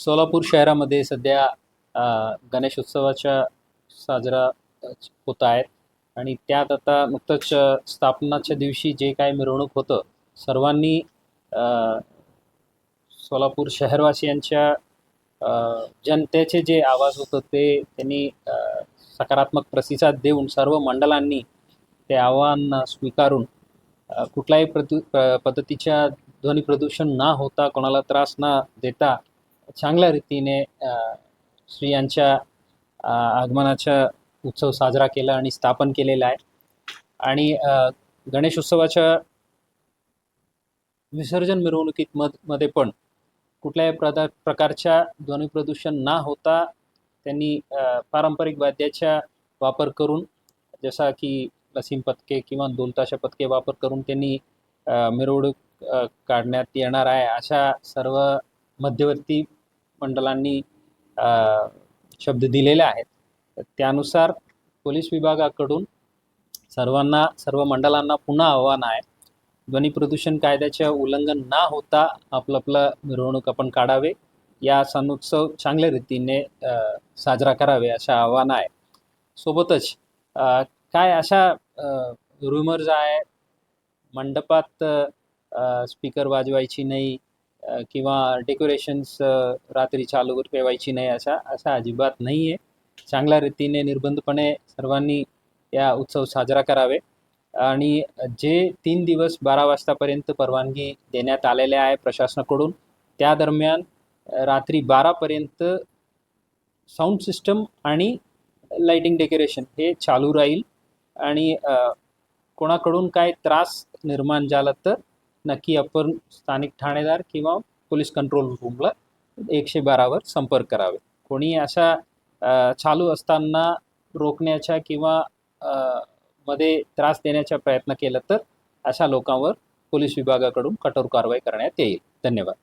सोलापूर शहरामध्ये सध्या अ, गणेश उत्सवाच्या साजरा होत आहेत. आणि त्यात आता नुकतंच स्थापनाच्या दिवशी जे काय मिरवणूक होतं सर्वांनी सोलापूर शहरवासियांच्या जनतेचे जे आवाज होतं ते त्यांनी सकारात्मक प्रतिसाद देऊन सर्व मंडळांनी ते आव्हान स्वीकारून कुठल्याही प्रदू प- पद्धतीच्या ध्वनी प्रदूषण न होता कोणाला त्रास न देता चांगल्या रीतीने स्त्रियांच्या आगमनाचा उत्सव साजरा केला आणि स्थापन केलेला आहे. आणि गणेशोत्सवाच्या गणेश उत्सवाच्या विसर्जन मिरवणुकीत मधमध्ये पण कुठल्याही प्रदा प्रकारच्या ध्वनी प्रदूषण न होता त्यांनी पारंपरिक वाद्याचा वापर करून जसा की लसीम पथके किंवा दोलताशा पथके वापर करून त्यांनी मिरवणूक काढण्यात येणार आहे. अशा सर्व मध्यवर्ती मंडळांनी शब्द दिलेले आहेत. त्यानुसार पोलीस विभागाकडून सर्वांना सर्व मंडळांना पुन्हा आव्हान आहे. ध्वनी प्रदूषण कायद्याचे उल्लंघन न होता आपलं आपलं मिरवणूक आपण काढावे. या सणोत्सव चांगल्या रीतीने साजरा करावे अशा आव्हान आहे. सोबतच काय अशा रुमर्स आहे मंडपात स्पीकर वाजवायची नाही. किंवा डेकोरेशन्स रात्री चालू ठेवायची नाही असा असा अजिबात नाही आहे चांगल्या रीतीने निर्बंधपणे सर्वांनी या उत्सव साजरा करावे. आणि जे तीन दिवस बारा वाजतापर्यंत परवानगी देण्यात आलेल्या आहे प्रशासनाकडून त्या दरम्यान रात्री बारापर्यंत साऊंड सिस्टम आणि लाइटिंग डेकोरेशन हे चालू राहील. आणि कोणाकडून काय त्रास निर्माण झाला तर नक्की आपण स्थानिक ठाणेदार किंवा पोलीस कंट्रोल रूमला एकशे बारावर संपर्क करावे. कोणी अशा चालू असताना रोखण्याच्या किंवा अ, मध्ये त्रास देण्याचा प्रयत्न केला तर अशा लोकांवर पोलीस विभागाकडून कठोर कारवाई करण्यात येईल. धन्यवाद.